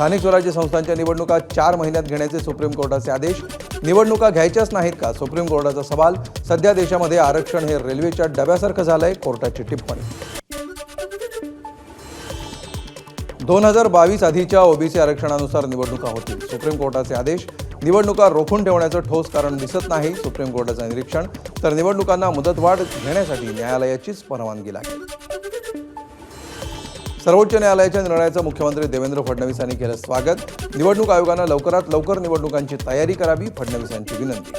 स्थानिक स्वराज्य संस्थांच्या निवडणुका चार महिन्यात घेण्याचे सुप्रीम कोर्टाचे आदेश. निवडणुका घ्यायच्याच नाहीत का? सुप्रीम कोर्टाचा सवाल. सध्या देशामध्ये आरक्षण हे रेल्वेच्या डब्यासारखं झालंय कोर्टाची टिप्पणी. दोन हजार बावीस आधीच्या ओबीसी आरक्षणानुसार निवडणुका होतील. सुप्रीम कोर्टाचे आदेश. निवडणुका रोखून ठेवण्याचं ठोस कारण दिसत नाही सुप्रीम कोर्टाचं निरीक्षण. तर निवडणुकांना मुदतवाढ घेण्यासाठी न्यायालयाचीच परवानगी लागेल. सर्वोच्च न्यायालयाच्या निर्णयाचं मुख्यमंत्री देवेंद्र फडणवीस यांनी केलं स्वागत. निवडणूक आयोगानं लवकरात लवकर निवडणुकांची तयारी करावी फडणवीस यांची विनंती.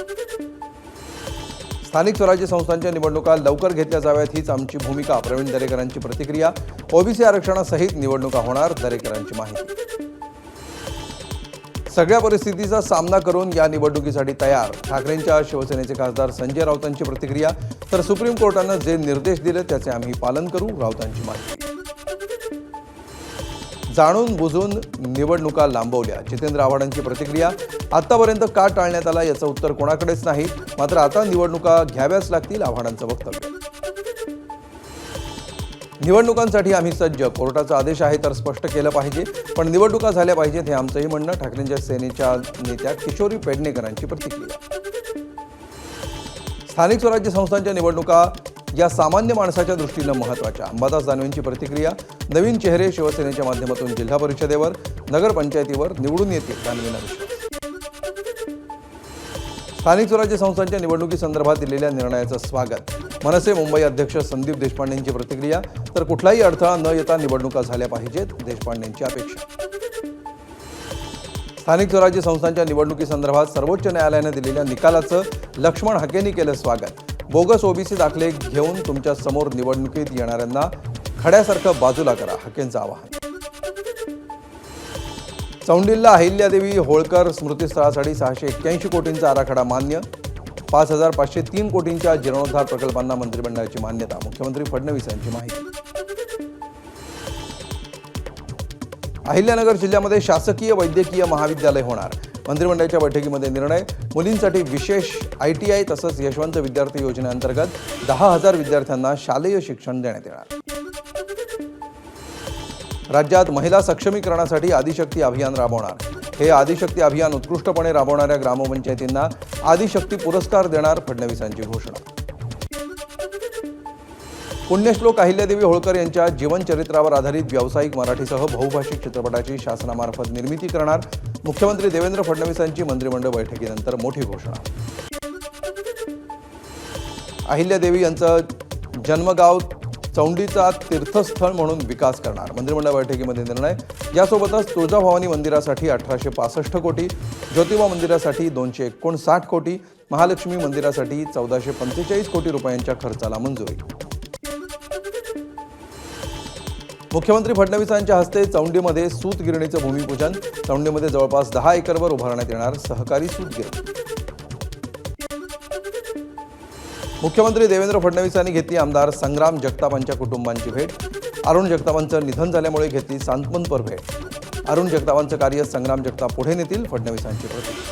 स्थानिक स्वराज्य संस्थांच्या निवडणुका लवकर घेतल्या जाव्यात हीच आमची भूमिका प्रवीण दरेकरांची प्रतिक्रिया. ओबीसी आरक्षणासहित निवडणुका होणार दरेकरांची माहिती. सगळ्या परिस्थितीचा सामना करून या निवडणुकीसाठी तयार. ठाकरेंच्या शिवसेनेचे खासदार संजय राऊतांची प्रतिक्रिया. तर सुप्रीम कोर्टानं जे निर्देश दिले त्याचे आम्ही पालन करू राऊतांची माहिती. जाणून बुजून निवडणुका लांबवल्या. जितेंद्र आव्हाडांची प्रतिक्रिया आतापर्यंत का टाळण्यात आला याचं उत्तर कोणाकडेच नाही. मात्र आता निवडणुका घ्याव्याच लागतील आव्हाडांचं वक्तव्य. निवडणुकांसाठी आम्ही सज्ज. कोर्टाचा आदेश आहे तर स्पष्ट केलं पाहिजे. पण निवडणुका झाल्या पाहिजेत हे आमचंही म्हणणं. ठाकरेंच्या सेनेच्या नेत्या किशोरी पेडणेकरांची प्रतिक्रिया. स्थानिक स्वराज्य संस्थांच्या निवडणुका या सामान्य माणसाच्या दृष्टीनं महत्त्वाच्या. अंबादास दानवेंची प्रतिक्रिया नवीन चेहरे शिवसेनेच्या माध्यमातून जिल्हा परिषदेवर नगरपंचायतीवर निवडून येतील दानवेंना विश्वास. स्थानिक स्वराज्य संस्थांच्या निवडणुकीसंदर्भात दिलेल्या निर्णयाचं स्वागत. मनसे मुंबई अध्यक्ष संदीप देशपांडेंची प्रतिक्रिया तर कुठलाही अडथळा न येता निवडणुका झाल्या पाहिजेत देशपांडेंची अपेक्षा. स्थानिक स्वराज्य संस्थांच्या निवडणुकीसंदर्भात सर्वोच्च न्यायालयानं दिलेल्या निकालाचं लक्ष्मण हकेंनी केलं स्वागत. बोगस ओबीसी दाखले घेऊन तुमच्यासमोर निवडणुकीत येणाऱ्यांना खड्यासारखं बाजूला करा हकेंचं आवाहन. चौंडिल्ला अहिल्यादेवी होळकर स्मृतीस्थळासाठी सहाशे एक्क्याऐंशी कोटींचा आराखडा मान्य. पाच हजार पाचशे तीन कोटींच्या जीर्णोद्धार प्रकल्पांना मंत्रिमंडळाची मान्यता मुख्यमंत्री फडणवीस यांची माहिती. अहिल्यानगर जिल्ह्यामध्ये शासकीय वैद्यकीय महाविद्यालय होणार. मंत्रिमंडळाच्या बैठकीमध्ये निर्णय मुलींसाठी विशेष आय टी आय तसंच यशवंत विद्यार्थी योजनेअंतर्गत दहा हजार विद्यार्थ्यांना शालेय शिक्षण देण्यात येणार. राज्यात महिला सक्षमीकरणासाठी आदिशक्ती अभियान राबवणार. हे आदिशक्ती अभियान उत्कृष्टपणे राबवणाऱ्या ग्रामपंचायतींना आदिशक्ती पुरस्कार देणार फडणवीसांची घोषणा. पुण्यश्लोक अहिल्यादेवी होळकर यांच्या जीवनचरित्रावर आधारित व्यावसायिक मराठीसह बहुभाषिक चित्रपटाची शासनामार्फत निर्मिती करणार मुख्यमंत्री देवेंद्र फडणवीसांची मंत्रिमंडळ बैठकीनंतर मोठी घोषणा. अहिल्यादेवी यांचं जन्मगाव चौंडीचा तीर्थस्थळ म्हणून विकास करणार. मंत्रिमंडळ बैठकीमध्ये निर्णय. यासोबतच तुळजाभवानी मंदिरासाठी अठराशे पासष्ट कोटी ज्योतिबा मंदिरासाठी दोनशे एकोणसाठ कोटी महालक्ष्मी मंदिरासाठी चौदाशे पंचेचाळीस कोटी रुपयांच्या खर्चाला मंजुरी. मुख्यमंत्री फडणवीसांच्या हस्ते चौंडीमध्ये सूतगिरणीचं भूमिपूजन. चौंडीमध्ये जवळपास दहा एकरवर उभारण्यात येणार सहकारी सूतगिरणी. मुख्यमंत्री देवेंद्र फडणवीस यांनी घेतली आमदार संग्राम जगतापांच्या कुटुंबांची भेट. अरुण जगतापांचं निधन झाल्यामुळे घेतली सांत्वनपर भेट. अरुण जगतापांचं कार्य संग्राम जगताप पुढे नेतील फडणवीसांची प्रतिक्रिया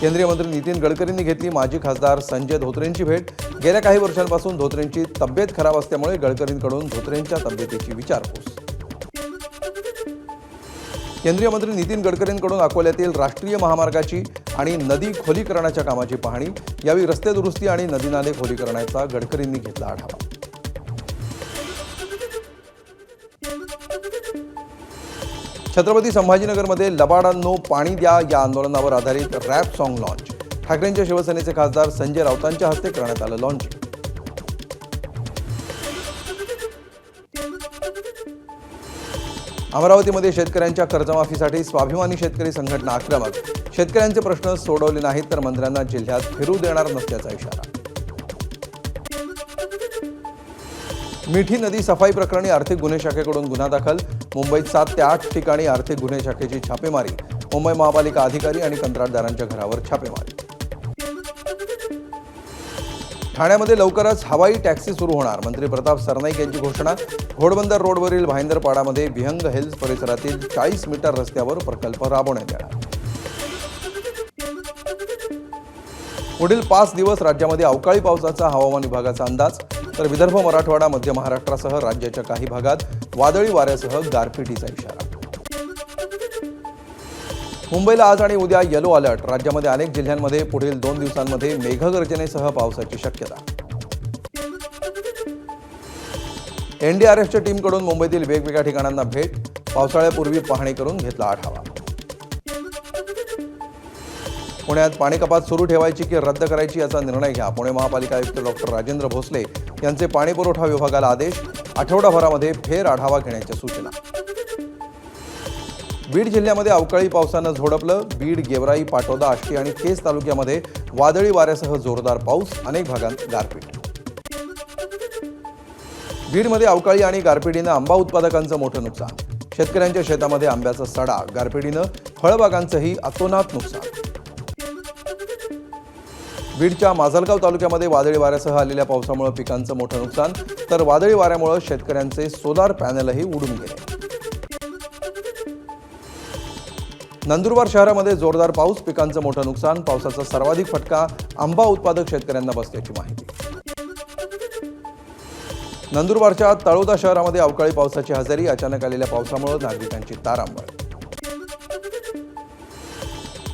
केंद्रीय मंत्री नितीन गडकरींनी घेतली. माजी खासदार संजय धोत्रेंची भेट. गेल्या काही वर्षांपासून धोत्रेंची तब्येत खराब असल्यामुळे गडकरींकडून धोत्रेंच्या तब्येतीची विचारपूस. केंद्रीय मंत्री नितीन गडकरींकडून अकोल्यातील राष्ट्रीय महामार्गाची आणि नदी खोलीकरणाच्या कामाची पाहणी. यावेळी रस्ते दुरुस्ती आणि नदी नाले खोलीकरणाचा गडकरींनी घेतला आढावा. छत्रपती संभाजीनगरमध्ये लबाडांनो पाणी द्या या आंदोलनावर आधारित रॅप सॉन्ग लॉन्च ठाकरेंच्या शिवसेनेचे खासदार संजय राऊतांच्या हस्ते करण्यात आलं लॉन्च अमरावतीमध्ये शेतकऱ्यांच्या कर्जमाफीसाठी स्वाभिमानी शेतकरी संघटना आक्रमक. शेतकऱ्यांचे प्रश्न सोडवले नाहीत तर मंत्र्यांना जिल्ह्यात फिरू देणार नसल्याचा इशारा. मिठी नदी सफाई प्रकरणी आर्थिक गुन्हे शाखेकडून गुन्हा दाखल. मुंबईत सात ते आठ ठिकाणी आर्थिक गुन्हे शाखेची छापेमारी. मुंबई महापालिका अधिकारी आणि कंत्राटदारांच्या घरावर छापेमारी. ठाण्यामध्ये लवकरच हवाई टॅक्सी सुरू होणार. मंत्री प्रताप सरनाईक यांची घोषणा. घोडबंदर रोडवरील भाईंदरपाडामध्ये विहंग हिल्स परिसरातील चाळीस मीटर रस्त्यावर प्रकल्प राबवण्यात येणार. पुढील पाच दिवस राज्यामध्ये अवकाळी पावसाचा हवामान विभागाचा अंदाज. तर विदर्भ मराठवाडा मध्य महाराष्ट्रासह राज्याच्या काही भागात वादळी वाऱ्यासह गारपिटीचा इशारा. मुंबईला आज आणि उद्या येलो अलर्ट राज्यामध्ये अनेक जिल्ह्यांमध्ये पुढील दोन दिवसांमध्ये मेघगर्जनेसह पावसाची शक्यता. एनडीआरएफच्या टीमकडून मुंबईतील वेगवेगळ्या ठिकाणांना भेट. पावसाळ्यापूर्वी पाहणी करून घेतला आढावा. पुण्यात पाणी कपात सुरू ठेवायची की रद्द करायची याचा निर्णय घ्या. पुणे महापालिका आयुक्त डॉक्टर राजेंद्र भोसले यांचे पाणी पुरवठा विभागाला आदेश आठवडाभरामध्ये फेर आढावा घेण्याच्या सूचना. बीड जिल्ह्यामध्ये अवकाळी पावसानं झोडपलं. बीड गेवराई पाटोदा आष्टी आणि केस तालुक्यामध्ये वादळी वाऱ्यासह जोरदार पाऊस अनेक भागांत गारपीट. बीडमध्ये अवकाळी आणि गारपिटीनं आंबा उत्पादकांचं मोठं नुकसान. शेतकऱ्यांच्या शेतामध्ये आंब्याचा सडा गारपिटीनं फळबागांचंही अतोनात नुकसान. बीडच्या माजलगाव तालुक्यामध्ये वादळी वाऱ्यासह आलेल्या पावसामुळे पिकांचं मोठं नुकसान तर वादळी वाऱ्यामुळे शेतकऱ्यांचे सोलार पॅनलही उडून गेले. नंदुरबार शहरामध्ये जोरदार पाऊस पिकांचं मोठं नुकसान पावसाचा सर्वाधिक फटका आंबा उत्पादक शेतकऱ्यांना बसल्याची माहिती. नंदुरबारच्या तळोदा शहरामध्ये अवकाळी पावसाची हजेरी अचानक आलेल्या पावसामुळे नागरिकांची तारांबळ.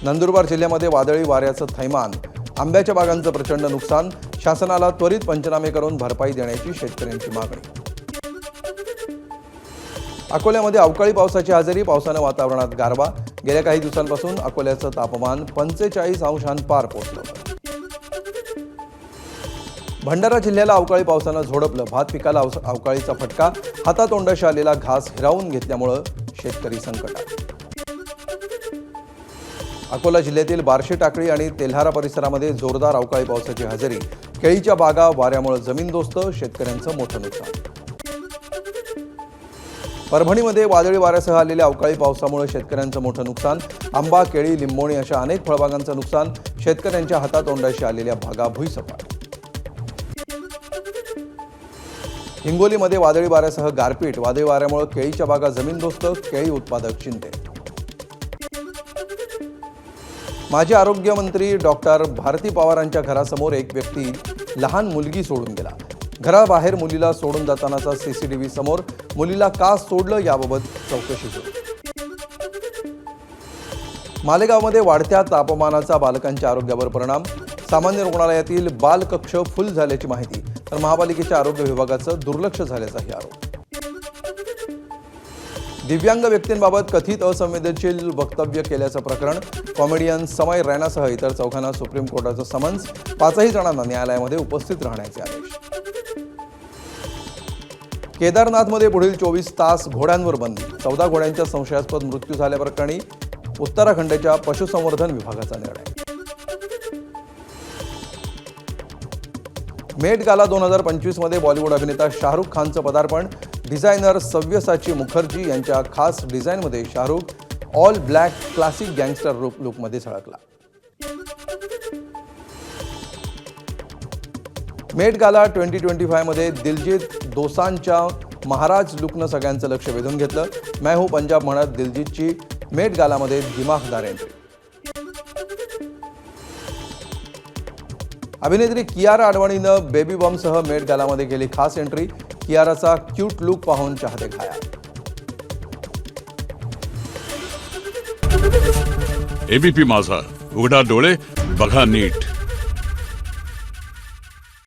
नंदुरबार जिल्ह्यामध्ये वादळी वाऱ्याचं थैमान आंब्याच्या बागांचं प्रचंड नुकसान शासनाला त्वरित पंचनामे करून भरपाई देण्याची शेतकऱ्यांची मागणी. अकोल्यामध्ये अवकाळी पावसाची हजेरी पावसानं वातावरणात गारवा. गेल्या काही दिवसांपासून अकोल्याचं तापमान पंचेचाळीस अंशांपार पोहोचलं. होतं भंडारा जिल्ह्याला अवकाळी पावसानं झोडपलं. भात पिकाला अवकाळीचा फटका. हातातोंडाशी आलेला घास हिरावून घेतल्यामुळं शेतकरी संकटात. अकोला जिल्ह्यातील बार्शी टाकळी आणि तेल्हारा परिसरामध्ये जोरदार अवकाळी पावसाची हजेरी. केळीच्या बागा वाऱ्यामुळे जमीनदोस्त शेतकऱ्यांचं मोठं नुकसान. परभणीमध्ये वादळी वाऱ्यासह आलेल्या अवकाळी पावसामुळे शेतकऱ्यांचं मोठं नुकसान. आंबा केळी लिंबोणी अशा अनेक फळबागांचं नुकसान. शेतकऱ्यांच्या हातातोंडाशी आलेल्या भागा भुईसपाट हिंगोलीमध्ये वादळी वाऱ्यासह गारपीट. वादळी वाऱ्यामुळे केळीच्या बागा जमीनदोस्त केळी उत्पादक चिंते माजी आरोग्यमंत्री डॉक्टर भारती पवारांच्या घरासमोर एक व्यक्ती लहान मुलगी सोडून गेला. घराबाहेर मुलीला सोडून जातानाचा सीसीटीव्ही समोर मुलीला का सोडलं याबाबत चौकशी सुरू. मालेगावमध्ये वाढत्या तापमानाचा बालकांच्या आरोग्यावर परिणाम. सामान्य रुग्णालयातील बालकक्ष फुल झाल्याची माहिती तर महापालिकेच्या आरोग्य विभागाचं दुर्लक्ष झाल्याचाही आरोप. दिव्यांग व्यक्तींबाबत कथित असंवेदनशील वक्तव्य केल्याचं प्रकरण कॉमेडियन समय रैनासह इतर चौघांना सुप्रीम कोर्टाचं समन्स. पाचही जणांना न्यायालयामध्ये उपस्थित राहण्याचे आदेश. केदारनाथमध्ये पुढील चोवीस तास घोड्यांवर बंदी. चौदा घोड्यांच्या संशयास्पद मृत्यू झाल्याप्रकरणी उत्तराखंडच्या पशुसंवर्धन विभागाचा निर्णय. मेट गाला दोन हजार पंचवीसमध्ये बॉलिवूड अभिनेता शाहरुख खानचं पदार्पण डिझायनर सव्यसाची मुखर्जी यांच्या खास डिझाईनमध्ये Shahrukh all black classic gangster रूप लुकमध्ये झळकला. मेट गाला ट्वेंटी ट्वेंटी फायमध्ये दिलजीत दोसांच्या महाराज लुकनं सगळ्यांचं लक्ष वेधून घेतलं. मैं हूं पंजाब म्हणत दिलजीतची मेट गालामध्ये दिमाखदार एंट्री अभिनेत्री कियारा आडवाणीनं बेबी बॉम्बसह मेट गालामध्ये केली खास एंट्री कियाराचा क्यूट लुक पाहून चाहते खाया. एबीपी माझा. उघडा डोळे बघा नीट.